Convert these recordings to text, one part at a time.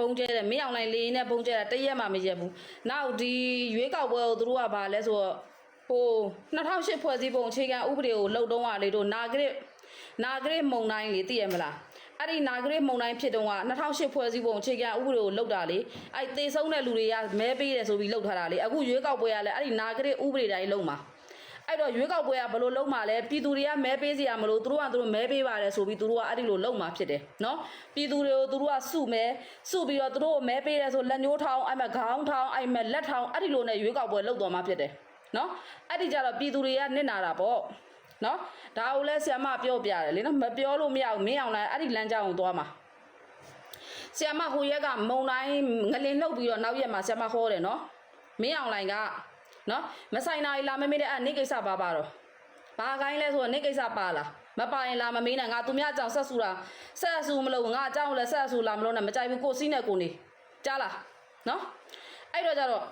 ပုံကျဲတယ်မင်းအောင်လိုင်းလေးနဲ့ပုံကျဲတာတရက်မှမရက်ဘူးနောက်ဒီရွေးကောက်ပွဲကိုသူတို့ကဘာလဲဆိုတော့ဟို2008ဖွဲ့စည်းပုံအခြေခံဥပဒေကိုလှုပ်တုံးရလေတို့နာဂရစ်နာဂရစ်မုံတိုင်းလေသိရမလားအဲ့ဒီနာဂရစ်မုံတိုင်းဖြစ်တုန်းက2008ဖွဲ့စည်းပုံအခြေခံဥပဒေကိုလှုပ်တာလေအဲ့သေဆုံးတဲ့လူတွေကမဲပေးတယ်ဆိုပြီးလှုပ်ထားတာလေအခုရွေးကောက်ပွဲကလည်းအဲ့ဒီနာဂရစ်ဥပဒေတိုင်းလှုပ်မှာ အဲ့တော့ရွေးကောက်ပွဲကဘယ်လိုလုပ်မှာလဲပြည်သူတွေကမဲပေးစီရမလို့သူတို့ကသူတို့မဲပေးပါတယ်ဆိုပြီးသူတို့ကအဲ့ဒီလိုလုပ်မှာဖြစ်တယ်နော်ပြည်သူတွေကိုသူတို့ကစုမဲစုပြီးတော့သူတို့ကိုမဲပေးတယ်ဆိုလက်ညှိုးထောင်းအဲ့မဲ့ခေါင်းထောင်းအဲ့မဲ့လက်ထောင်းအဲ့ဒီလိုနဲ့ရွေးကောက်ပွဲလုပ်သွားမှာဖြစ်တယ်နော်အဲ့ဒီကြတော့ပြည်သူတွေကနစ်နာတာပေါ့နော်ဒါကိုလဲဆရာမပြောပြတယ်လေနော်မပြောလို့မရဘူးမင်းအောင်လဲအဲ့ဒီလမ်းကြောင်းကိုသွားမှာဆရာမဟိုရက်ကမုံတိုင်းငလင်နှုတ်ပြီးတော့နောက်ရက်မှာဆရာမဟောတယ်နော်မင်းအောင်လိုင်က နော်မဆိုင်နာရီလာမမေးတဲ့အဲ့နေကိစ္စပါပါတော့ဘာကိုင်းလဲဆိုတော့နေကိစ္စပါလားမပါရင်လာမမေးနဲ့ငါသူများအကြောင်းဆက်ဆူတာဆက်ဆူမလို့ငါအကြောင်းလည်းဆက်ဆူလာမလို့နဲ့မကြိုက်ဘူးကိုစီးနဲ့ကိုနေကြားလားနော်အဲ့တော့ကြတော့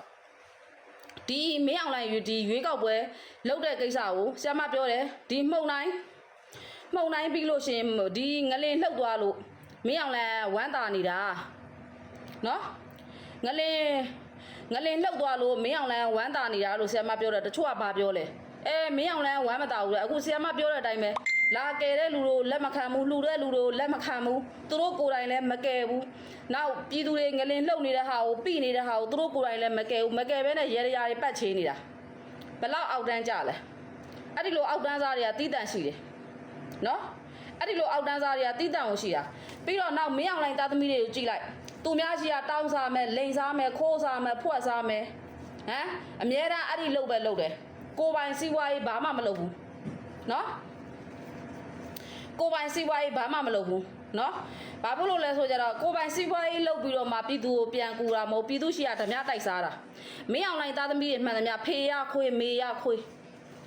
ဒီမင်းအောင်လိုင်းယူဒီရွေးကောက်ပွဲလုပ်တဲ့ကိစ္စကိုဆရာမပြောတယ်ဒီမှုံတိုင်းမှုံတိုင်းပြီးလို့ရှရင်ဒီငလင်လှုပ်သွားလို့မင်းအောင်လိုင်းဝမ်းတာနေတာနော်ငလင် ငလင်လှုပ်သွားလို့မင်းအောင်လိုင်းဝမ်းတာနေတာလို့ဆရာမပြောတယ်တချို့ကဘာပြောလဲအဲမင်းအောင်လန်းဝမ်းမတာဘူးလေအခုဆီယမပြောတဲ့အတိုင်းပဲလာကယ်တဲ့လူတို့လက်မခံဘူးလှူတဲ့လူတို့လက်မခံဘူးသူတို့ကိုယ်တိုင်လည်းမကယ်ဘူးနောက်ပြည်သူတွေငလင်လှုပ်နေတဲ့ဟာကိုပြိနေတဲ့ဟာကိုသူတို့ကိုယ်တိုင်လည်းမကယ်ဘူးမကယ်ဘဲနဲ့ရေရရာတွေပတ်ချေးနေတာဘလောက်အောက်တန်းကြလဲအဲ့ဒီလိုအောက်တန်းစားတွေကတီးတန့်ရှိတယ်နော်အဲ့ဒီလိုအောက်တန်းစားတွေကတီးတန့်ကိုရှိတာပြီးတော့နောက်မင်းအောင်လိုင်းသားသမီးတွေကိုကြည့်လိုက် သူများရှိကတောင်းစားမယ်လိန်စားမယ်ခိုးစားမယ်ဖွက်စားမယ်ဟမ်အမြဲတမ်းအဲ့ဒီလှုပ်ပဲလှုပ်တယ်ကိုယ်ပိုင်စီးပွားရေးဘာမှမလုပ်ဘူးနော်ကိုယ်ပိုင်စီးပွားရေးဘာမှမလုပ်ဘူးနော်ဘာဖြစ်လို့လဲဆိုကြတော့ကိုယ်ပိုင်စီးပွားရေးလုပ်ပြီးတော့မှပြည်သူကိုပြန်ကူတာမဟုတ်ပြည်သူရှိရဓမြတိုက်စားတာမင်းအောင်လိုင်းသားသမီးတွေမှန်သမျှဖေရခွေမေရခွေ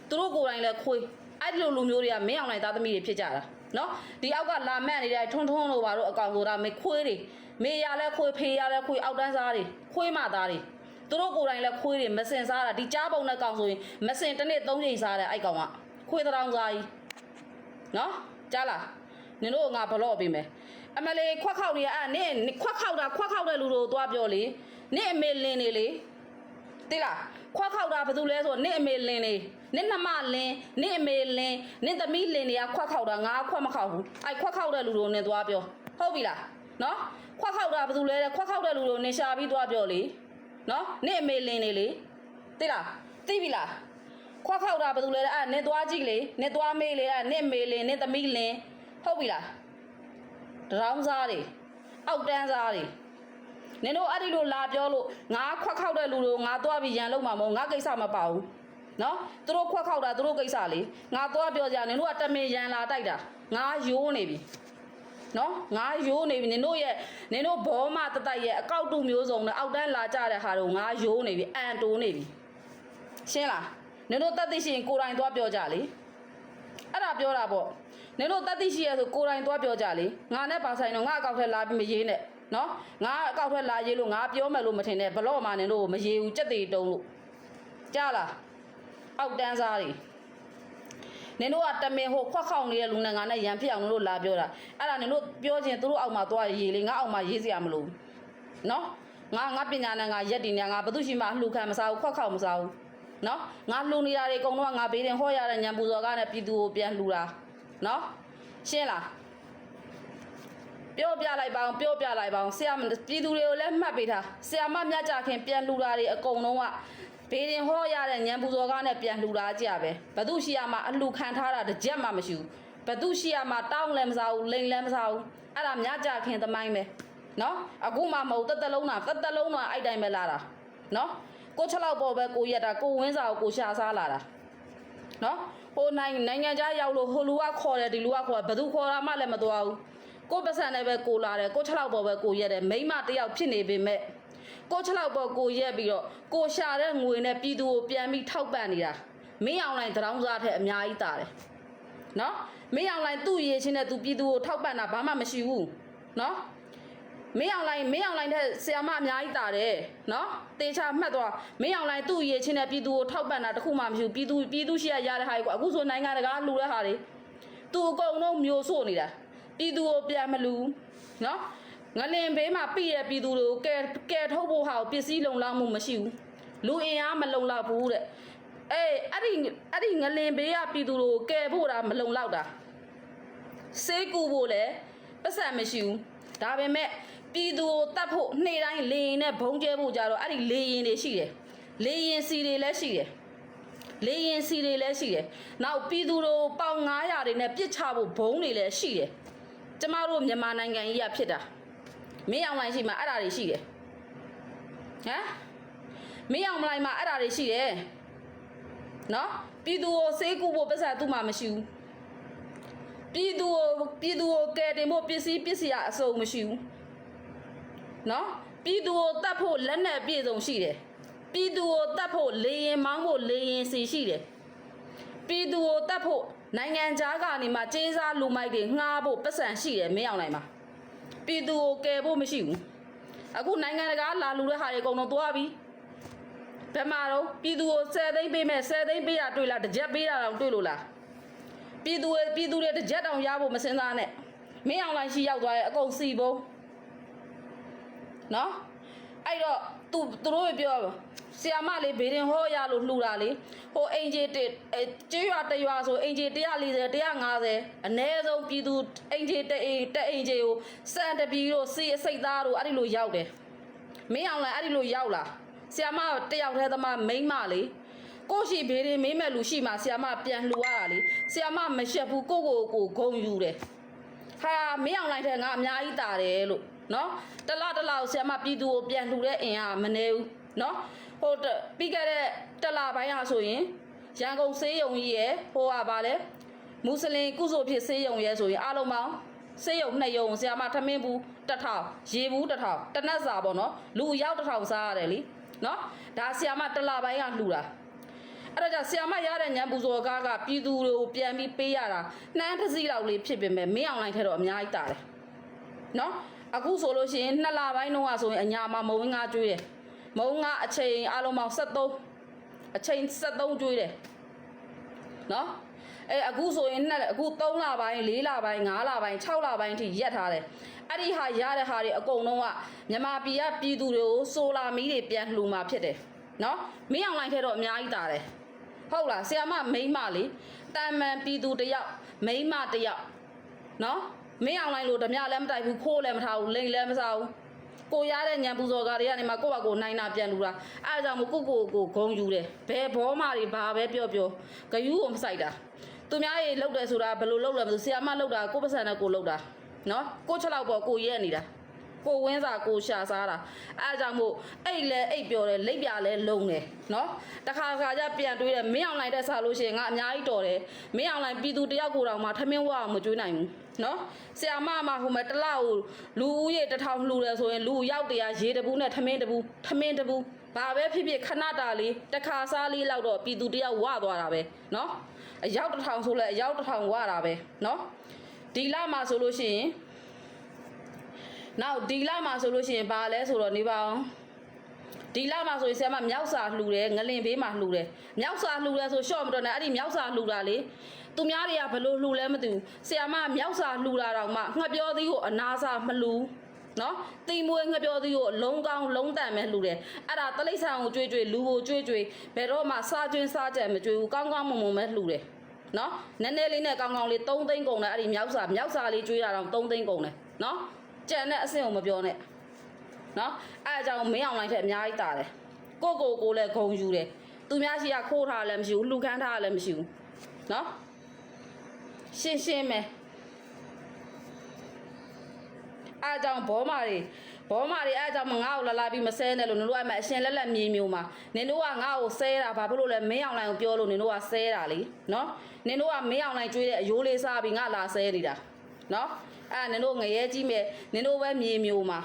သူတို့ကိုယ်တိုင်လည်းခွေအဲ့ဒီလိုလူမျိုးတွေကမင်းအောင်လိုင်းသားသမီးတွေဖြစ်ကြတာနော်ဒီအောက်ကလာမန့်နေတဲ့ထွန်းထွန်းတို့ဘာတို့အကောင်ဆိုတာမေခွေးတွေ မေရလဲခွေဖေရလဲခွေအောက်တန်းစားတွေခွေးမသားတွေသူတို့ကိုယ်တိုင်လည်းခွေးတွေမစင်စားတာဒီကြားပုံနဲ့ကောင်ဆိုရင်မစင်တစ်နေ့သုံးချိန်စားတယ်အဲ့ကောင်ကခွေးတောင်စားကြီးနော်ကြားလားနင်တို့ငါဘလော့ပေးမယ်အမလေးခွက်ခောက်နေအဲ့နင့်ခွက်ခောက်တာခွက်ခောက်တဲ့လူတို့သွားပြောလေနင့်အမေလင်းနေလေတိလားခွက်ခောက်တာဘာလို့လဲဆိုတော့နင့်အမေလင်းနေနင့်နှမလင်းနင့်အမေလင်းနင့်သမီးလင်းတွေကခွက်ခောက်တာငါခွက်မခောက်ဘူးအဲ့ခွက်ခောက်တဲ့လူတို့နင်သွားပြောဟုတ်ပြီလား နော်ခွက်ခောက်တာဘာလို့လဲတဲ့ခွက်ခောက်တဲ့လူတို့နင်ရှာပြီးသွားပြောလေနော်နေ့အမေလင်းနေလေသိလားသိပြီလားခွက်ခောက်တာဘာလို့လဲအဲ့နင်သွားကြည့်လေနင်သွားမေးလေအဲ့နင်မေးလေနင်သမီးလင်းဟုတ်ပြီလားတရောင်းစားတွေအောက်တန်းစားတွေနင်တို့အဲ့ဒီလိုလာပြောလို့ငါခွက်ခောက်တဲ့လူတို့ငါသွားပြီးရန်လုံးမှာမဟုတ်ငါကိစ္စမပါဘူးနော်သူတို့ခွက်ခောက်တာသူတို့ကိစ္စလေငါသွားပြောကြနင်တို့ကတမင်ရန်လာတိုက်တာငါယိုးနေပြီ နော်ငါယိုးနေပြီနင်တို့ရဲ့နင်တို့ဘောမတတိုက်ရဲ့အကောက်တူမျိုးစုံနဲ့အောက်တန်းလာကြတဲ့ဟာတို့ငါယိုးနေပြီအန်တိုးနေပြီရှင်းလားနင်တို့တတ်သိရှိရင်ကိုယ်တိုင်သွားပြောကြလေအဲ့ဒါပြောတာပေါ့နင်တို့တတ်သိရှိရဆိုကိုယ်တိုင်သွားပြောကြလေငါနဲ့ပါဆိုင်တော့ငါအကောက်ထဲလာပြီးမရေးနဲ့နော်ငါအကောက်ထဲလာရေးလို့ငါပြောမယ်လို့မထင်နဲ့ဘလော့မှနင်တို့မရေးဘူးကြက်တေတုံးလို့ကြားလားအောက်တန်းစားတွေ နင်တို့ကတမင်ဟိုခွက်ခေါက်နေတဲ့လူနဲ့ငါနဲ့ရန်ဖြစ်အောင်နင်တို့လာပြောတာအဲ့ဒါနင်တို့ပြောချင်းသူတို့အောက်မှာသွားရေးလေငါအောက်မှာရေးစရာမလိုဘူးနော်ငါငါပညာနဲ့ငါရက်တင်နေငါဘသူရှိမှလှူခံမစားဘူးခွက်ခေါက်မစားဘူးနော်ငါလှူနေတာတွေအကုန်လုံးကငါဘေးတင်ဟောရတဲ့ညံပူစော်ကနဲ့ပြည်သူကိုပြန်လှူတာနော်ရှင်းလားပြောပြလိုက်ပါအောင်ပြောပြလိုက်ပါအောင်ဆရာမပြည်သူတွေကိုလည်းမှတ်ပေးထားဆရာမမြတ်ကြခင်ပြန်လှူတာတွေအကုန်လုံးက ဘေးတင်ဟောရတဲ့ညံပူစော်ကနဲ့ပြန်လှူတာကြပဲဘသူရှိရမှာအလှူခံထားတာတစ်ချက်မှမရှိဘူးဘသူရှိရမှာတောင်းလည်းမစားဘူးလိန်လည်းမစားဘူးအဲ့ဒါမြတ်ကြခင်သမိုင်းပဲနော်အခုမှမဟုတ်တက်တက်လုံးတာတက်တက်လုံးတာအဲ့တိုင်းပဲလာတာနော်ကိုချက်လောက်ပေါ်ပဲကိုရက်တာကိုဝင်းစာကိုကိုရှာစားလာတာနော်ဟိုနိုင်နိုင်ငံခြားရောက်လို့ဟိုလူကခေါ်တယ်ဒီလူကခေါ်တယ်ဘယ်သူခေါ်တာမှလည်းမသွားဘူးကိုပတ်စံနဲ့ပဲကိုလာတယ်ကို6လောက်ပေါ်ပဲကိုရက်တယ်မိမတယောက်ဖြစ်နေပေမဲ့ ကို6လောက်ပေါ်ကိုရက်ပြီးတော့ကိုရှာတဲ့ငွေနဲ့ပြည်သူကိုပြန်ပြီးထောက်ပံ့နေတာမင်းအောင်လိုင်းတရောင်းစားတဲ့အများကြီးတာတယ်နော်မင်းအောင်လိုင်းသူ့ရေးချင်းနဲ့သူပြည်သူကိုထောက်ပံ့တာဘာမှမရှိဘူးနော်မင်းအောင်လိုင်းမင်းအောင်လိုင်းတဲ့ဆရာမအများကြီးတာတယ်နော်တေချာမှတ်သွားမင်းအောင်လိုင်းသူ့ရေချင်းတဲ့ပြည်သူကိုထောက်ပံ့တာတခုမှမရှိဘူးပြည်သူပြည်သူရှိရရတဲ့ဟာကြီးကွာအခုဆိုနိုင်ငံတကာလှူတဲ့ဟာတွေသူအကုန်လုံးမျိုးဆို့နေတာပြည်သူကိုပြန်မလူနော် ငလင်ဘေးမှာပြည်ရပြည်သူတွေကိုကဲကဲထုတ်ဖို့ဟာကိုပစ္စည်းလုံလောက်မှုမရှိဘူးလူအင်အားမလုံလောက်ဘူးတဲ့အေးအဲ့ဒီအဲ့ဒီငလင်ဘေးကပြည်သူတွေကိုကဲဖို့တာမလုံလောက်တာစေးကူဖို့လည်းပတ်စံမရှိဘူးဒါပေမဲ့ပြည်သူကိုတတ်ဖို့နေ့တိုင်းလေရင်နဲ့ဘုံကျဲဖို့ကြတော့အဲ့ဒီလေရင်တွေရှိတယ်လေရင်စီတွေလည်းရှိတယ်လေရင်စီတွေလည်းရှိတယ်။နောက်ပြည်သူတို့ပေါင်900တွေနဲ့ပြစ်ချဖို့ဘုံတွေလည်းရှိတယ်။ကျမတို့မြန်မာနိုင်ငံကြီးကဖြစ်တာ။ မင်းအောင်လိုင်းရှိမှအဲ့ဒါတွေရှိတယ်။ဟမ်မင်းအောင်လိုင်းမှာအဲ့ဒါတွေရှိတယ်။နော်ပြည်သူကိုစေးကူဖို့ပတ်စံသူ့မှာမရှိဘူး။ပြည်သူကိုပြည်သူကိုကယ်တင်ဖို့ပစ္စည်းပစ္စည်းအစုံမရှိဘူး။နော်ပြည်သူကိုတတ်ဖို့လက်နက်ပြည့်စုံရှိတယ်။ပြည်သူကိုတတ်ဖို့လေရင်မောင်းဖို့လေရင်စီရှိတယ်။ပြည်သူကိုတတ်ဖို့နိုင်ငံသားကနေမှကျေးစားလူမိုက်တွေငှားဖို့ပတ်စံရှိတယ်မင်းအောင်နိုင်မှာ။ ပြည်သူကိုကယ်ဖို့မရှိဘူး။အခုနိုင်ငံတကာလာလူတဲ့ဟာတွေအကုန်လုံးသွားပြီ။ဘယ်မှာတော့ပြည်သူကို10သိန်းပေးမဲ့10သိန်းပေးတာတွေ့လားတစ်ကြက်ပေးတာတော့တွေ့လို့လား။ပြည်သူတွေပြည်သူတွေတစ်ကြက်တောင်ရဖို့မစင်စားနဲ့။မင်းအောင်လိုင်းရှိရောက်သွားတယ်အကုန်စီဖို့နော်အဲ့တော့ သူသူတို့ပဲပြောဆီယာမလေးဘေးရင်ဟောရလို့လှူတာလေဟိုအင်ဂျီတစ်အဲကျွရွာတရွာဆိုအင်ဂျီ140 150အနည်းဆုံးပြည်သူအင်ဂျီတအိမ်တက်အင်ဂျီကိုစံတပီတို့စီအစိတ်သားတို့အဲ့ဒီလိုရောက်တယ်မင်းအောင်လိုက်အဲ့ဒီလိုရောက်လာဆီယာမတယောက်တည်းသမားမိန်းမလေးကိုရှိဘေးရင်မေးမဲ့လူရှိမှဆီယာမပြန်လှူရတာလေဆီယာမမရှက်ဘူးကိုကိုကိုဂုံယူတယ်ဟာမင်းအောင်လိုက်တဲ့ငါအများကြီးတာတယ်လို့ နော်တလားတလားကိုဆရာမပြည်သူကိုပြန်လှူတဲ့အင်အားမနေဘူးနော်ဟိုတပြီးခဲ့တဲ့တလားပိုင်းဟာဆိုရင်ရန်ကုန်စေးရုံကြီးရဲ့ဟိုဟာဗာလဲမွတ်စလင်ကုစုဖြစ်စေးရုံရဲ့ဆိုရင်အားလုံးပေါင်းစေးရုံနှစ်ရုံဆရာမထမင်းဘူးတစ်ထောင်ရေဘူးတစ်ထောင်တနတ်စာပေါ့နော်လူအရောက်တစ်ထောင်စားရတယ်လीနော်ဒါဆရာမတလားပိုင်းကလှူတာအဲ့တော့じゃဆီယမရတဲ့ညံပူဇော်ကားကပြည်သူတွေကိုပြန်ပြီးပေးရတာနှမ်းတစ်စီးလောက်လေးဖြစ်ပေမဲ့မင်းအောင်လိုက်ထဲတော့အများကြီးတာတယ်နော် အခုဆိုလို့ရှိရင်နှစ်လပိုင်းတော့ဆိုရင်အညာမှာမုံငါကျွေးတယ်မုံငါအချိန်အလုံးပေါင်း73အချိန်73ကျွေးတယ်နော်အဲအခုဆိုရင်နှစ်အခု3လပိုင်း4လပိုင်း5လပိုင်း6လပိုင်းအထိရက်ထားတယ်အဲ့ဒီဟာရတဲ့ဟာတွေအကုန်လုံးကမြန်မာပြည်ကပြည်သူတွေကိုဆိုလာမီးတွေပြန်လှူมาဖြစ်တယ်နော်မင်းအောင်လိုက်ထဲတော့အများကြီးတာတယ်ဟုတ်လားဆီယမမိန်းမလေးတာမန်ပြည်သူတစ်ယောက်မိန်းမတစ်ယောက်နော် မင်းအောင်လိုက်လို့ဓမြလည်းမတိုက်ဘူးခိုးလည်းမထားဘူးလိန်လည်းမစားဘူးကိုရတဲ့ညံပူစော်ကားတွေကနေမှကိုယ့်ဘာကိုနိုင်တာပြန်လူတာအဲဒါကြောင့်မို့ကိုကိုကိုဂုံယူတယ်ဘယ်ဘောမတွေဘာပဲပြောပြောဂယူးကိုမဆိုင်တာသူများရေလောက်တယ်ဆိုတာဘယ်လိုလောက်လဲမသိဘူးဆီယမလောက်တာကိုယ့်ပစံနဲ့ကိုလောက်တာနော်ကိုချက်လောက်ပေါ်ကိုရက်နေတာကိုဝင်းစာကိုရှာစားတာအဲအကြောင့်မို့အိတ်လဲအိတ်ပြောတယ်လိပ်ပြလဲလုံတယ်နော်တခါခါကျပြန်တွေးတယ်မင်းအောင်လိုက်တဲ့စားလို့ရှိရင်ငါအများကြီးတော်တယ်မင်းအောင်လိုက်ပြည်သူတယောက်ကိုတောင်မှထမင်းဝအောင်မကျွေးနိုင်ဘူး နော်ဆရာမမဟိုမဲ့တစ်လောက်လူဦးရေတစ်ထောင်လှူတယ်ဆိုရင်လူရောက်တရားရေတပူးနဲ့ထမင်းတပူးထမင်းတပူးဘာပဲဖြစ်ဖြစ်ခဏတာလေးတစ်ခါစားလေးလောက်တော့ပြည်သူတယောက်ဝသွားတာပဲနော်အရောက်တစ်ထောင်ဆိုလဲအရောက်တစ်ထောင်ဝတာပဲနော်ဒီလမှာဆိုလို့ရှိရင်နောက်ဒီလမှာဆိုလို့ရှိရင်ဘာလဲဆိုတော့နေပါအောင်ဒီလမှာဆိုရင်ဆရာမမြောက်စာလှူတယ်ငလင်ဘေးမှာလှူတယ်မြောက်စာလှူတယ်ဆိုရှော့မတော့နဲ့အဲ့ဒီမြောက်စာလှူတာလေ သူများတွေကဘလို့လှူလဲမသိဘူးဆရာမမြောက်စာလှူတာတော့မှငှက်ပြောသေးကိုအနာစာမလှူနော်တိမ်မွေးငှက်ပြောသေးကိုလုံးကောင်းလုံးတန်ပဲလှူတယ်အဲ့ဒါတလိ္ဆန်ကိုကြွေးကြွေးလူကိုကြွေးကြွေးဘယ်တော့မှစားကျွင်းစားကြံမကြွေးဘူးကောင်းကောင်းမွန်မွန်ပဲလှူတယ်နော်နည်းနည်းလေးနဲ့ကောင်းကောင်းလေး3သိန်းကုန်တယ်အဲ့ဒီမြောက်စာမြောက်စာလေးကြွေးတာတော့3သိန်းကုန်တယ်နော်ကြံတဲ့အဆင့်ကိုမပြောနဲ့နော်အဲအကြောင်းမင်းအောင်လိုက်တဲ့အများကြီးတာတယ်ကိုကိုကိုလည်းဂုံယူတယ်သူများရှိကခိုးထားလည်းမရှိဘူးလှူခန်းထားလည်းမရှိဘူးနော် ရှင်းရှင်းပဲအားကြောင့်ဘောမာတွေဘောမာတွေအားကြောင့်ငါ့ကိုလာလာပြီးမဆဲနဲ့လို့နင်တို့အမှအရှင်လက်လက်မြေမျိုးမှာနင်တို့ကငါ့ကိုဆဲတာဘာဖြစ်လို့လဲမင်းအောင်လိုင်ကိုပြောလို့နင်တို့ကဆဲတာလေနော်နင်တို့ကမင်းအောင်လိုင်ကျွေးတဲ့အယိုးလေးစားပြီးငါလာဆဲနေတာနော်အဲ့နင်တို့ငရဲကြီးမဲ့နင်တို့ပဲမြေမျိုးမှာ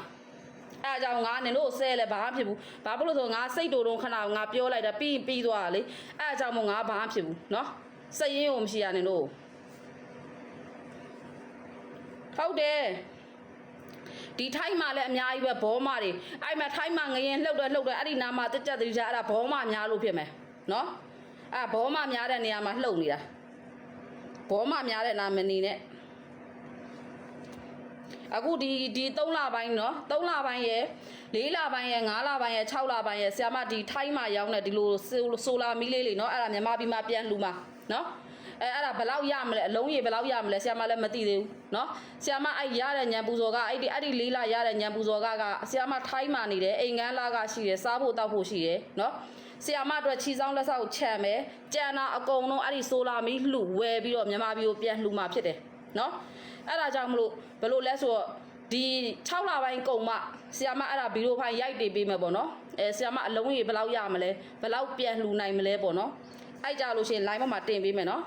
အဲအကြောင်းငါနင်တို့ဆဲလဲဘာမှဖြစ်ဘူးဘာဖြစ်လို့ဆိုငါစိတ်တူတုံးခဏငါပြောလိုက်တာပြီးပြီးသွားတာလေအဲအကြောင်းမို့ငါဘာမှဖြစ်ဘူးနော်စိတ်ရင်းကိုမရှိရနင်တို့ ဟုတ်တယ်ဒီထိုင်းမှာလည်းအများကြီးပဲဘောမတွေအဲ့မှာထိုင်းမှာငရင်လှုပ်တယ်လှုပ်တယ်အဲ့ဒီနာမှာတက်ကြက်သေးချာအဲ့ဒါဘောမများလို့ဖြစ်မယ်เนาะအဲ့ဘောမများတဲ့နေရာမှာလှုပ်နေတာဘောမများတဲ့နာမနေနဲ့ အခုဒီဒီ3လပိုင်းเนาะ3လပိုင်းရယ်4လပိုင်းရယ်5လပိုင်းရယ်6လပိုင်းရယ်ဆရာမဒီထိုင်းမှာရောင်းတဲ့ဒီလိုဆိုလာမီလေးလေးเนาะအဲ့ဒါမြန်မာပြည်မှာပြန်လှူမှာเนาะ အဲအဲ့ဒါဘယ်လောက်ရမလဲအလုံးရေဘယ်လောက်ရမလဲဆရာမလည်းမသိသေးဘူးเนาะဆရာမအဲ့ရတဲ့ညံပူဇော်ကအဲ့ဒီအဲ့ဒီလေးလရတဲ့ညံပူဇော်ကကဆရာမထိုင်းမှာနေတယ်အိမ်ငန်းလာကရှိတယ်စားဖို့တောက်ဖို့ရှိတယ်เนาะဆီယာမအတွက်ချီဆောင်လက်ဆောက်ခြံမယ်ကြံတာအကုန်လုံးအဲ့ဒီဆိုလာမီလှူဝယ်ပြီးတော့မြန်မာပြည်ကိုပြန်လှူမှာဖြစ်တယ်နော်အဲ့ဒါကြောင့်မလို့ဘယ်လိုလဲဆိုတော့ဒီ6လပိုင်းကုန်မှဆီယာမအဲ့ဒါဗီဒီယိုဖိုင်ရိုက်တင်ပေးမယ်ပေါ့နော်အဲဆီယာမအလုံးကြီးဘယ်လောက်ရမလဲဘယ်လောက်ပြန်လှူနိုင်မလဲပေါ့နော်အဲ့ကြလို့ရှိရင် line မှာတင်ပေးမယ်နော်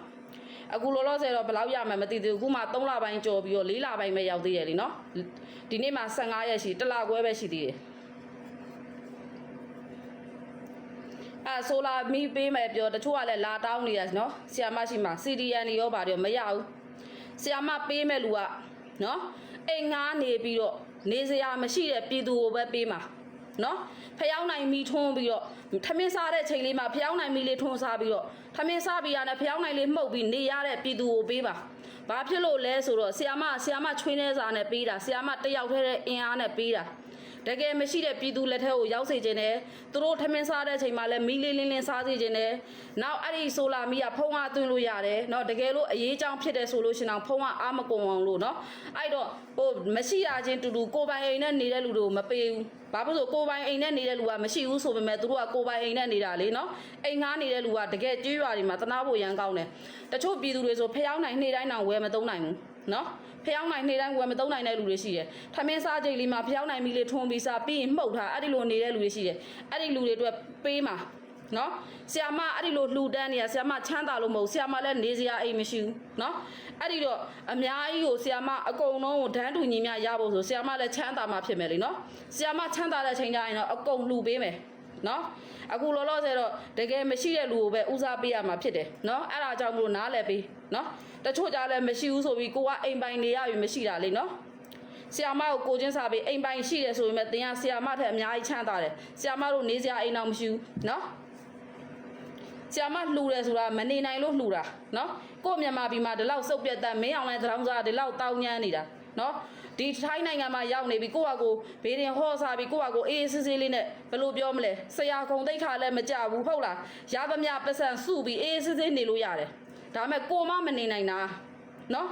အခုလောလောဆယ်တော့ဘယ်လောက်ရမှန်းမသိသေးဘူးအခုမှ3လပိုင်းကျော်ပြီးတော့4လပိုင်းပဲရောက်သေးရလीနော်ဒီနေ့မှ15ရက်ရှိတစ်လခွဲပဲရှိသေးတယ်အဲဆိုလာမီးပေးမယ်ပြောတချို့ကလည်းလာတောင်းနေရနော်ဆီယာမရှိမှာ CDN တွေရောပါတယ်မရဘူးဆီယာမပေးမဲ့လူကနော်အိမ်ငားနေပြီးတော့နေစရာမရှိတဲ့ပြည်သူကိုပဲပေးမှာ နော်ဖျောင်းနိုင်မီထွန်းပြီးတော့ထမင်းစားတဲ့ချိန်လေးမှာဖျောင်းနိုင်မီလေးထွန်းစားပြီးတော့ထမင်းစားပြီးရတယ်ဖျောင်းနိုင်လေးမှုတ်ပြီးနေရတဲ့ပြည်သူကိုပေးပါဘာဖြစ်လို့လဲဆိုတော့ဆီယာမဆီယာမချွေးနေစားနဲ့ပေးတာဆီယာမတယောက်တည်းတဲ့အင်အားနဲ့ပေးတာ တကယ်မရှိတဲ့ပြည်သူလက်ထက်ကိုရောက်စေခြင်းနဲ့သူတို့ထမင်းစားတဲ့ချိန်မှာလည်းမီးလေးလင်းလင်းစားစေခြင်းနဲ့နောက်အဲ့ဒီဆိုလာမီးကဖုံးအားသွင်းလို့ရတယ်เนาะတကယ်လို့အရေးကြောင်းဖြစ်တယ်ဆိုလို့ရှင်အောင်ဖုံးအားအားမကုန်အောင်လို့เนาะအဲ့တော့ဟိုမရှိရချင်းတူတူကိုပိုင်အိမ်နဲ့နေတဲ့လူတွေကိုမပေးဘူးဘာဖြစ်လို့ကိုပိုင်အိမ်နဲ့နေတဲ့လူကမရှိဘူးဆိုပေမဲ့သူတို့ကကိုပိုင်အိမ်နဲ့နေတာလေเนาะအိမ်ငားနေတဲ့လူကတကယ်ကျွေးရွာတွေမှာတနာဖို့ရန်ကောင်းတယ်တချို့ပြည်သူတွေဆိုဖျောင်းနိုင်နှိမ့်တိုင်းအောင်ဝယ်မသုံးနိုင်ဘူး နော်ဖျောင်းနိုင်နေတိုင်းဝယ်မသုံးနိုင်တဲ့လူတွေရှိတယ်။ထမင်းစားကြိတ်လေးမှာဖျောင်းနိုင်ပြီလေထွန်ပြီးစားပြီးရင်မှုတ်ထားအဲ့ဒီလိုနေတဲ့လူတွေရှိတယ်။အဲ့ဒီလူတွေအတွက်ပေးမှာနော်ဆ iam မအဲ့ဒီလိုလှူဒန်းနေရဆ iam မချမ်းသာလို့မဟုတ်ဆ iam မလည်းနေစရာအိမ်မရှိဘူးနော်အဲ့ဒီတော့အများကြီးကိုဆ iam မအကုန်လုံးကိုဒန်းတူညီများရဖို့ဆိုဆ iam မလည်းချမ်းသာမှဖြစ်မယ်လေနော်ဆ iam မချမ်းသာတဲ့အချိန်ကျရင်တော့အကုန်လှူပေးမယ် နော်အခုလောလောဆယ်တော့တကယ်မရှိတဲ့လူကိုပဲဦးစားပေးရမှာဖြစ်တယ်နော်အဲ့ဒါကြောင့်မလို့နားလည်ပေးနော်တချို့ကြလည်းမရှိဘူးဆိုပြီးကိုကအိမ်ပိုင်နေရပြီမရှိတာလေနော်ဆီယာမကိုကိုချင်းစားပြီးအိမ်ပိုင်ရှိတယ်ဆိုပေမဲ့တင်ကဆီယာမထက်အများကြီးချမ်းသာတယ်ဆီယာမတို့နေစရာအိမ်တော့မရှိဘူးနော်ဆီယာမလှူတယ်ဆိုတာမနေနိုင်လို့လှူတာနော်ကို့မြန်မာပြည်မှာဒီလောက်စုပ်ပြတ်တဲ့မင်းအောင်လိုင်းသရောင်းစားဒီလောက်တောင်းညမ်းနေတာနော် ဒီထိုင်းနိုင်ငံမှာရောက်နေပြီကိုယ့်ဟာကိုဘေးရင်ဟောစားပြီးကိုယ့်ဟာကိုအေးအေးဆေးဆေးလေးနဲ့ဘယ်လိုပြောမလဲဆရာခုံတိတ်ခါလည်းမကြဘူးဟုတ်လားရသမျှပတ်စံစုပြီးအေးအေးဆေးဆေးနေလို့ရတယ်ဒါပေမဲ့ကိုမမနေနိုင်တာနော်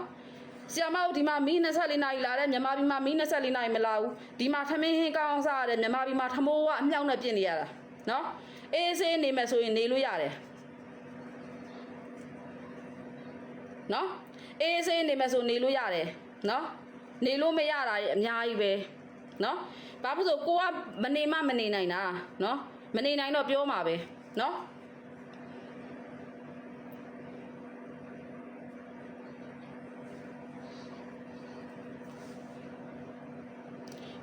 ဆီယမတို့ဒီမှာမီး24နာရီလာတဲ့မြန်မာပြည်မှာမီး24နာရီမလာဘူးဒီမှာထမင်းဟင်းကောင်းစားရတယ်မြန်မာပြည်မှာထမိုးကအမြောက်နဲ့ပြင်နေရတာနော်အေးဆေးနေမယ်ဆိုရင်နေလို့ရတယ်နော်အေးဆေးနေမယ်ဆိုနေလို့ရတယ်နော် နေလို့မရတာရဲ့အများကြီးပဲနော်ဘာဖြစ်လို့ကိုကမနေမှမနေနိုင်တာနော်မနေနိုင်တော့ပြောမှာပဲနော်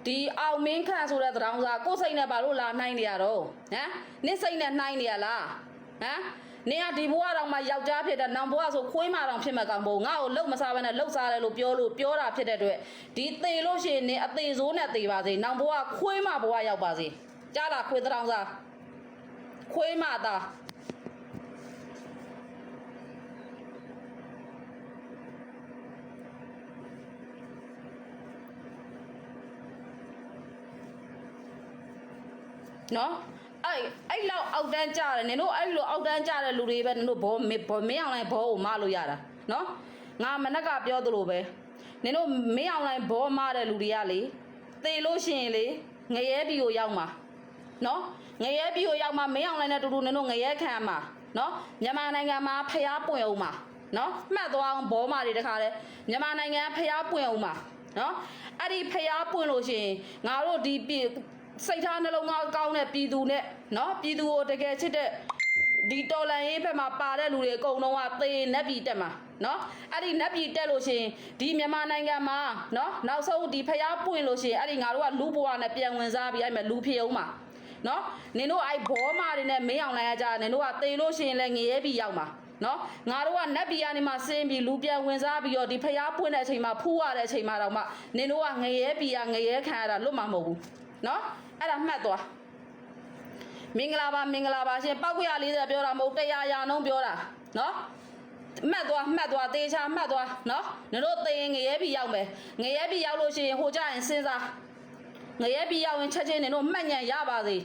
ဒီအောင်မင်းခန့်ဆိုတဲ့သတောင်စားကိုယ်စိတ်နဲ့ဘာလို့လာနှိုင်းနေရတော့ဟမ်နင့်စိတ်နဲ့နှိုင်းနေရလားဟမ် နင်ကဒီဘဝတော့မှယောက်ျားဖြစ်တဲ့နောင်ဘဝဆိုခွေးမတောင်ဖြစ်မဲ့ကောင်ဘုံငါ့ကိုလှုပ်မစားဘဲနဲ့လှုပ်စားတယ်လို့ပြောလို့ပြောတာဖြစ်တဲ့အတွက်ဒီသေလို့ရှိရင်နင်အသေးဆိုးနဲ့သေပါစေနောင်ဘဝခွေးမဘဝရောက်ပါစေကြားလားခွေးသတောင်စားခွေးမသားနော် အဲ့အဲ့လောက်အောက်တန်းကြတယ်နင်တို့အဲ့လိုအောက်တန်းကြတဲ့လူတွေပဲနင်တို့ဘောမေဘောမင်းအောင်လိုက်ဘောကိုမလို့ရတာနော်ငါမနက်ကပြောသလိုပဲနင်တို့မင်းအောင်လိုက်ဘောမတဲ့လူတွေကလေသေလို့ရှိရင်လေငရဲပြီကိုရောက်မှာနော်ငရဲပြီကိုရောက်မှာမင်းအောင်လိုက်နဲ့တူတူနင်တို့ငရဲခံမှာနော်မြန်မာနိုင်ငံမှာဖျားပွင့်အောင်မှာနော်မှတ်သွားအောင်ဘောမတွေတခါလဲမြန်မာနိုင်ငံဖျားပွင့်အောင်မှာနော်အဲ့ဒီဖျားပွင့်လို့ရှိရင်ငါတို့ဒီပြည် စိတ်ထားနှလုံးသားကောင်းတဲ့ပြည်သူနဲ့เนาะပြည်သူကိုတကယ်ချစ်တဲ့ဒီတော်လန်ရေးဘက်မှာပါတဲ့လူတွေအကုန်လုံးကသေနက်ပြည်တက်မှာเนาะအဲ့ဒီနက်ပြည်တက်လို့ရှိရင်ဒီမြန်မာနိုင်ငံမှာเนาะနောက်ဆုံးဒီဖျားပွင့်လို့ရှိရင်အဲ့ဒီငါတို့ကလူဘဝနဲ့ပြန်ဝင်စားပြီးအဲ့မဲ့လူဖြစ်အောင်မှာเนาะနင်တို့အဲ့ဘောမာတွေနဲ့မင်းအောင်လိုက်ရကြနင်တို့ကသေလို့ရှိရင်လည်းငရဲပြည်ရောက်မှာနော်ငါတို့ကနတ်ပြည်ကနေမှဆင်းပြီးလူပြန်ဝင်စားပြီးတော့ဒီဖျားပွင့်တဲ့အချိန်မှာဖူးရတဲ့အချိန်မှာတော့မှနင်တို့ကငရဲပြည်ကငရဲခံရတာလွတ်မှာမဟုတ်ဘူး နော်အဲ့ဒါမှတ်သွားမင်္ဂလာပါမင်္ဂလာပါရှင်ပောက်ကွရ40ပြောတာမဟုတ်100ရာနှုန်းပြောတာနော်မှတ်သွားမှတ်သွားတေချာမှတ်သွားနော်နင်တို့သိရင်ငရဲပြီရောက်မယ်ငရဲပြီရောက်လို့ရှိရင်ဟိုကြရင်စဉ်းစားငရဲပြီရောက်ရင်ချက်ချင်းနင်တို့မှတ်ညံရပါစေ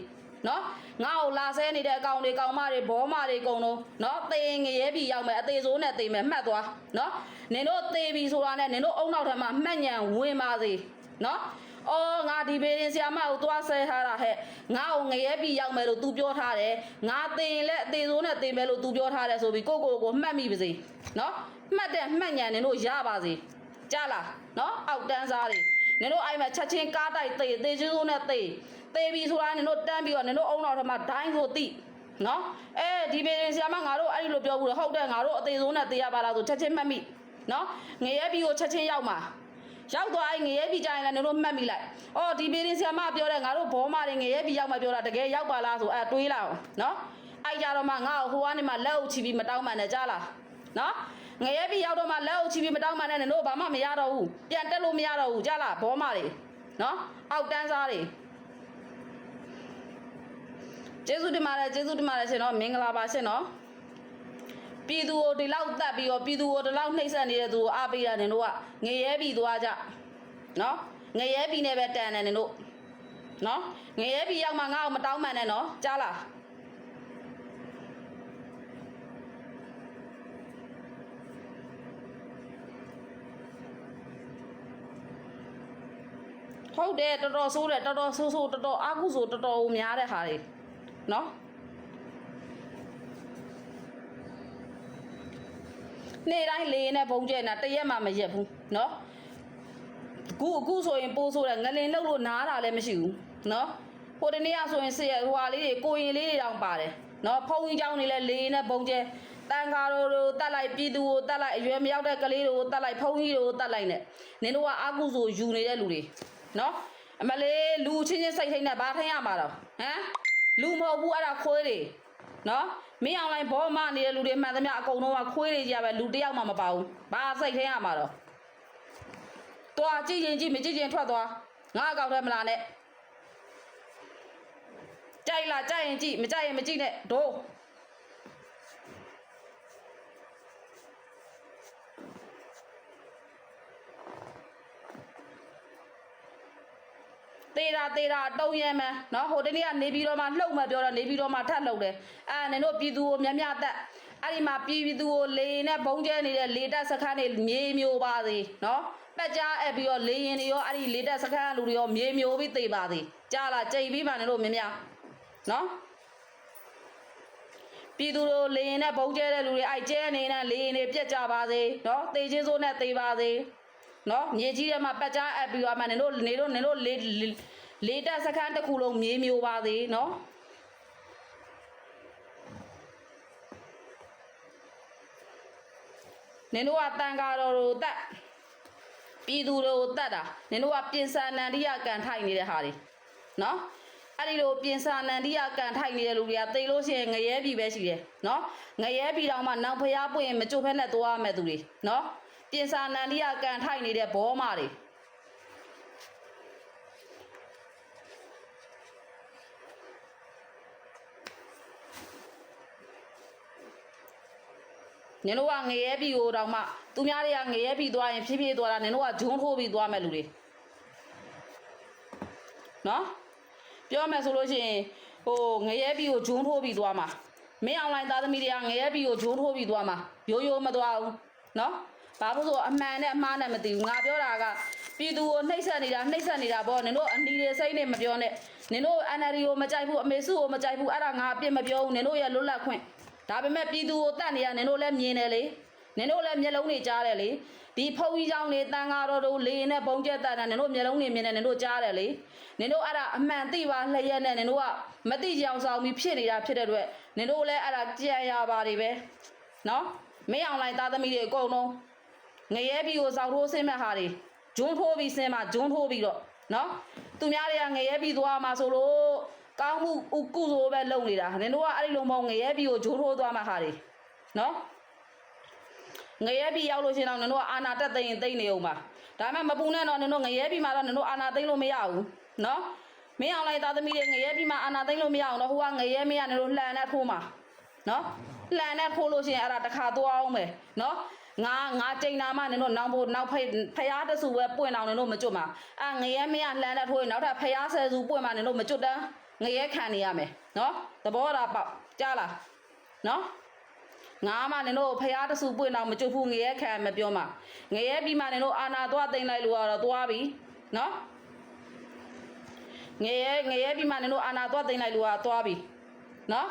နော်ငါ့ကိုလာဆဲနေတဲ့အကောင်တွေကောင်မတွေဘောမတွေအကုန်လုံးနော်သိရင်ငရဲပြီရောက်မယ်အသေးစိုးနဲ့သိမယ်မှတ်သွားနော်နင်တို့သေပြီဆိုတာနဲ့နင်တို့အုံနောက်ထပ်မှာမှတ်ညံဝင်ပါစေနော် အော်ငါဒီဘေးရင်ဆရာမကိုသွားဆဲထားတာဟဲ့ငါ့ကိုငရဲပြီရောက်မယ်လို့ तू ပြောထားတယ်ငါသိရင်လည်းအသေးစိုးနဲ့သိမယ်လို့ तू ပြောထားတယ်ဆိုပြီးကိုကိုကိုမှတ်မိပါစေနော်မှတ်တဲ့မှတ်ညံနင်တို့ရပါစေကြားလားနော်အောက်တန်းစားတွေနင်တို့အဲ့မှာချက်ချင်းကားတိုက်သေးသေးချင်းစိုးနဲ့သေးသေးပြီဆိုတာနင်တို့တန်းပြီးတော့နင်တို့အုံနောက်ထမှာဒိုင်းဆိုသိနော်အဲဒီဘေးရင်ဆရာမငါတို့အဲ့ဒီလိုပြောဘူးလေဟုတ်တယ်ငါတို့အသေးစိုးနဲ့သိရပါလားဆိုချက်ချင်းမှတ်မိနော်ငရဲပြီကိုချက်ချင်းရောက်မှာ ရောက်သွားအဲ့ငရဲပြီကြရင်လည်းနင်တို့မှတ်မိလိုက်။အော်ဒီပေးရင်းဆရာမပြောတဲ့ငါတို့ဘောမတွေငရဲပြီရောက်မှပြောတာတကယ်ရောက်ပါလားဆိုအဲတွေးလိုက်အောင်နော်။အဲ့ကြတော့မှငါ့ကိုဟိုကနေမှလက်အုပ်ချပြီးမတောင်းမှန်နဲ့ကြားလား။နော်။ငရဲပြီရောက်တော့မှလက်အုပ်ချပြီးမတောင်းမှန်နဲ့နင်တို့ဘာမှမရတော့ဘူး။ပြန်တက်လို့မရတော့ဘူးကြားလားဘောမတွေ။နော်။အောက်တန်းစားတွေကျေးဇူးတင်ပါတယ်ကျေးဇူးတင်ပါတယ်ရှင်နော်မင်္ဂလာပါရှင်နော် ပြည်သူကိုဒီလောက်တတ်ပြီးတော့ပြည်သူကိုဒီလောက်နှိမ့်ဆက်နေတဲ့သူကိုအားပေးတာနင်တို့ကငရဲပြီသွားကြနော်ငရဲပြီနဲ့ပဲတန်တယ်နင်တို့နော်ငရဲပြီရောက်မှငါ့ကိုမတောင်းမှန်နဲ့နော်ကြားလားဟုတ်တယ်တော်တော်ဆိုးတယ်တော်တော်ဆိုးဆိုးတော်တော်အာကုဆိုတော်တော်ဦးများတဲ့ဟာတွေနော် နေ့တိုင်းလေနဲ့ဘုံကျဲနေတာတရက်မှမရက်ဘူးเนาะအခုအခုဆိုရင်ပိုးဆိုးတယ်ငလင်လောက်လို့နားတာလည်းမရှိဘူးเนาะဟိုတနေ့ကဆိုရင်ဆရာဟိုဟာလေးတွေကိုရင်လေးတွေတောင်ပါတယ်เนาะဖုံကြီးเจ้าနေလဲလေနဲ့ဘုံကျဲတန်ဃာတော်တို့တတ်လိုက်ပြည်သူကိုတတ်လိုက်အရွယ်မရောက်တဲ့ကလေးတွေကိုတတ်လိုက်ဖုံကြီးတွေကိုတတ်လိုက်နဲ့နင်တို့ကအာကုဆိုယူနေတဲ့လူတွေเนาะအမလေးလူချင်းချင်းစိတ်ထိတ်နဲ့ဘာထိုင်ရမှာတော့ဟမ်လူမဟုတ်ဘူးအဲ့ဒါခွေးတွေ နော်မင်းအောင်လိုင်းဘောမနေတဲ့လူတွေမှန်သမျှအကုန်လုံးကခွေးတွေကြီးရပဲလူတစ်ယောက်မှမပါဘူးဘာစိတ်ထဲရမှာတော့တွားကြည့်ရင်ကြည့်မကြည့်ရင်ထွက်သွားငါအကောက်ထဲမလာနဲ့ကြိုက်လားကြိုက်ရင်ကြည့်မကြိုက်ရင်မကြည့်နဲ့ဒိုး သေးတာသေးတာတုံးရဲမယ်နော်ဟိုတနေ့ကနေပြီးတော့မှလှုပ်မှပြောတော့နေပြီးတော့မှထပ်လှုပ်တယ်အဲနင်တို့ပြည်သူကိုမြတ်မြတ်တက်အဲ့ဒီမှာပြည်သူကိုလေနဲ့ဘုံကျဲနေတဲ့လေတက်စခန်းတွေမြေမျိုးပါသေးနော်ပက်ကြားအပ်ပြီးတော့လေရင်တွေရောအဲ့ဒီလေတက်စခန်းကလူတွေရောမြေမျိုးပြီးသိပါသေးကြားလားကြိတ်ပြီးမှနင်တို့မြတ်မြတ်နော်ပြည်သူတို့လေရင်နဲ့ဘုံကျဲတဲ့လူတွေအဲ့ကျဲနေတဲ့လေရင်တွေပြက်ကြပါစေနော်တေချင်းစိုးနဲ့သေပါစေ နော်မြေကြီးထဲမှာပတ်ကြားအပ်ပြီးတော့မှနင်တို့နေတို့နင်တို့လေးလေးတက်စခန်းတစ်ခုလုံးမြေမျိုးပါသေးနော်နင်တို့ကတန်ကားတော်တို့တက်ပြည်သူတို့တက်တာနင်တို့ကပြင်စာနန္ဒီယကန်ထိုက်နေတဲ့ဟာတွေနော်အဲ့ဒီလိုပြင်စာနန္ဒီယကန်ထိုက်နေတဲ့လူတွေကသိလို့ရှိရင်ငရဲပြီပဲရှိတယ်နော်ငရဲပြီတောင်မှနောက်ဖျားပွင့်ရင်မကြို့ဖက်နဲ့သွားရမယ်သူတွေနော် ပြင်စာနန္ဒီယကန်ထိုက်နေတဲ့ဘောမတွေနင်တို့ကငရဲပြီကိုတောင်မှသူများတွေကငရဲပြီသွားရင်ဖြည်းဖြည်းသွားတာနင်တို့ကဂျုံထိုးပြီးသွားမဲ့လူတွေနော်ပြောမယ်ဆိုလို့ရှိရင်ဟိုငရဲပြီကိုဂျုံထိုးပြီးသွားမှာမင်းအွန်လိုင်းသားသမီးတွေကငရဲပြီကိုဂျုံထိုးပြီးသွားမှာရိုးရိုးမသွားဘူးနော် ဘာလို့ဆိုအမှန်နဲ့အမှားနဲ့မသိဘူးငါပြောတာကပြည်သူကိုနှိပ်စက်နေတာနှိပ်စက်နေတာပေါ့နင်တို့အနီတွေစိတ်နဲ့မပြောနဲ့နင်တို့ NLD ကိုမကြိုက်ဘူးအမေစုကိုမကြိုက်ဘူးအဲ့ဒါငါအပြစ်မပြောဘူးနင်တို့ရဲ့လွတ်လပ်ခွင့်ဒါပေမဲ့ပြည်သူကိုတတ်နေရနင်တို့လည်းမြင်တယ်လေနင်တို့လည်းမျက်လုံးတွေကြားတယ်လေဒီဖုန်ကြီးเจ้าနေတန်ဃာတော်တို့လေနဲ့ဘုံကျက်တတ်တာနင်တို့မျက်လုံးတွေမြင်တယ်နင်တို့ကြားတယ်လေနင်တို့အဲ့ဒါအမှန်သိပါလျက်နဲ့နင်တို့ကမသိကြအောင်ဆောင်ပြီးဖြစ်နေတာဖြစ်တဲ့အတွက်နင်တို့လည်းအဲ့ဒါကြံရပါတွေပဲနော်မင်းအောင်လိုက်သားသမီးတွေအကုန်လုံး ငရဲပြီးကိုစောက်ထိုးဆင်းမဲ့ဟာတွေဂျွန်းထိုးပြီးဆင်းမှာဂျွန်းထိုးပြီးတော့နော်သူများတွေကငရဲပြီးသွားမှာဆိုလို့ကောင်းမှုဥကုသိုလ်ပဲလုပ်နေတာနင်တို့ကအဲ့ဒီလိုမဟုတ်ငရဲပြီးကိုဂျွန်းထိုးသွားမှာဟာတွေနော်ငရဲပြီးရောက်လို့ရှိရင်တော့နင်တို့ကအာနာတက်သိရင်သိမ့်နေအောင်ပါဒါမှမပူနဲ့တော့နင်တို့ငရဲပြီးမှတော့နင်တို့အာနာသိမ့်လို့မရဘူးနော်မင်းအောင်လိုက်သားသမီးတွေငရဲပြီးမှအာနာသိမ့်လို့မရအောင်တော့ဟိုကငရဲမရနင်တို့လှန်နဲ့ထိုးမှာနော်လှန်နဲ့ထိုးလို့ရှိရင်အဲ့ဒါတစ်ခါသွားအောင်မယ်နော် ငါငါကြိမ်နာမှနင်တို့နောက်ဖို့နောက်ဖိဖျားတဆူပဲပွင့်အောင်နင်တို့မကြွတ်မှာအာငရဲမရလှန်နဲ့ထိုးရင်နောက်ထပ်ဖျားဆယ်စုပွင့်မှနင်တို့မကြွတ်တန်းငရဲခံနေရမယ်နော်သဘောတာပေါက်ကြားလားနော်ငါမှနင်တို့ဖျားတဆူပွင့်အောင်မကြွတ်ဘူးငရဲခံမပြောမှာငရဲပြီးမှနင်တို့အာနာသွားသိမ့်လိုက်လို့ကတော့သွားပြီနော်ငရဲငရဲပြီးမှနင်တို့အာနာသွားသိမ့်လိုက်လို့ကသွားပြီနော်